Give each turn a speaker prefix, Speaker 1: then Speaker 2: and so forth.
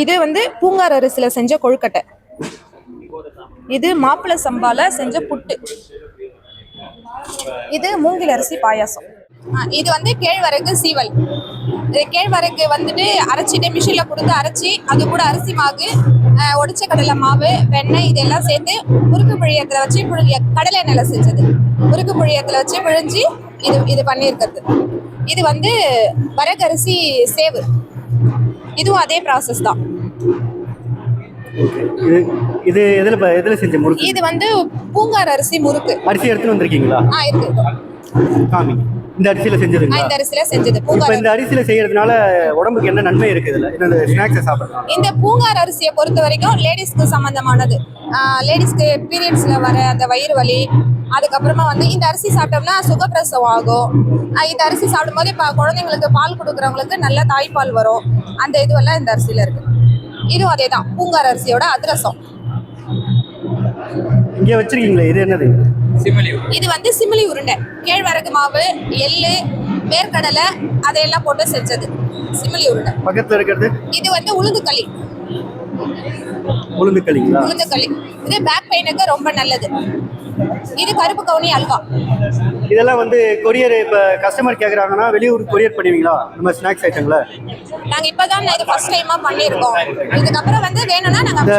Speaker 1: இது வந்து பூங்கார் அரிசியில் செஞ்ச கொழுக்கட்டை. இது மாப்பிள்ளை சம்பால செஞ்ச புட்டு. இது மூங்கில் அரிசி பாயாசம். இது வந்து கேழ்வரகு சீவல். இது கேழ்வரகு வந்துட்டு அரைச்சிட்டு மிஷினில் கொடுத்து அரைச்சி அது கூட அரிசி மாவு உடச்ச கடலை மாவு வெண்ணெய் இதெல்லாம் சேர்த்து முறுக்கு புழியத்தில் வச்சு புழிய கடலை எண்ணெயில் செஞ்சது. முறுக்கு புழியத்தில் வச்சு பிழிஞ்சு இது இது பண்ணியிருக்கிறது. இது வந்து வரகரிசி சேவு. இதுவும் அதே ப்ராசஸ் தான்.
Speaker 2: இது இது எதில் எதில் செஞ்ச முறுக்கு?
Speaker 1: இது வந்து பூங்கார் அரிசி முறுக்கு.
Speaker 2: அரிசி எடுத்துட்டு வந்திருக்கீங்களா?
Speaker 1: ஆ இருக்கு.
Speaker 2: காமி. இந்த அரிசியில்
Speaker 1: ஆ,
Speaker 2: செஞ்சதுங்களா?
Speaker 1: இந்த அரிசியில செஞ்சது.
Speaker 2: இப்போ இந்த அரிசியில் செய்யறதுனால உடம்புக்கு என்ன நன்மை இருக்குது இதில்? இந்த ஸ்நாக்ஸை சாப்பிட்றதுனால
Speaker 1: இந்த பூங்கார் அரிசியை பொறுத்த வரைக்கும் லேடிஸ்க்கு சம்பந்தமானது. லேடிஸ்க்கு பீரியட்ஸ்ல வர அந்த வயிறு வலி அதுக்கப்புறமா வந்து இந்த அரிசி சாப்பிட்டோம்னா சுகப்பிரசவம் ஆகும். இந்த அரிசி சாப்பிடும்போது இப்போ குழந்தைங்களுக்கு பால் கொடுக்குறவங்களுக்கு நல்ல தாய்ப்பால் வரும். அந்த இதுவெல்லாம் இந்த அரிசியில இருக்கு. இதுவும் அதே தான் பூங்கார் அரிசியோட அதிரசம்.
Speaker 2: இங்கே வச்சிருக்கீங்களே இது என்னது?
Speaker 1: இது வந்து சிமிலி உருண்டை. கேழ்வரகு மாவு எள்ளு வேர்க்கடலை அதையெல்லாம் போட்டு செஞ்சது. சிமிலி உருண்டை.
Speaker 2: பக்கத்தில் இருக்கிறது?
Speaker 1: இது வந்து உளுந்து களி
Speaker 2: உளுந்து களிங்களா
Speaker 1: உளுந்து களி இது பேக் பெயினுக்கு ரொம்ப நல்லது. இது கருப்பு கவுனி அல்வா.
Speaker 2: இதெல்லாம் வந்து கொரியர் இப்போ கஸ்டமர் கேட்குறாங்கன்னா வெளியூர் கொரியர் பண்ணுவீங்களா? நம்ம ஸ்நாக்ஸ் ஐட்டங்களை
Speaker 1: நாங்க இப்பதான் இது ஃபர்ஸ்ட் டைமா பண்ணியிருக்கோம். இதுக்கப்புறம் வந்து வேணும்னா நாங்க
Speaker 2: இந்த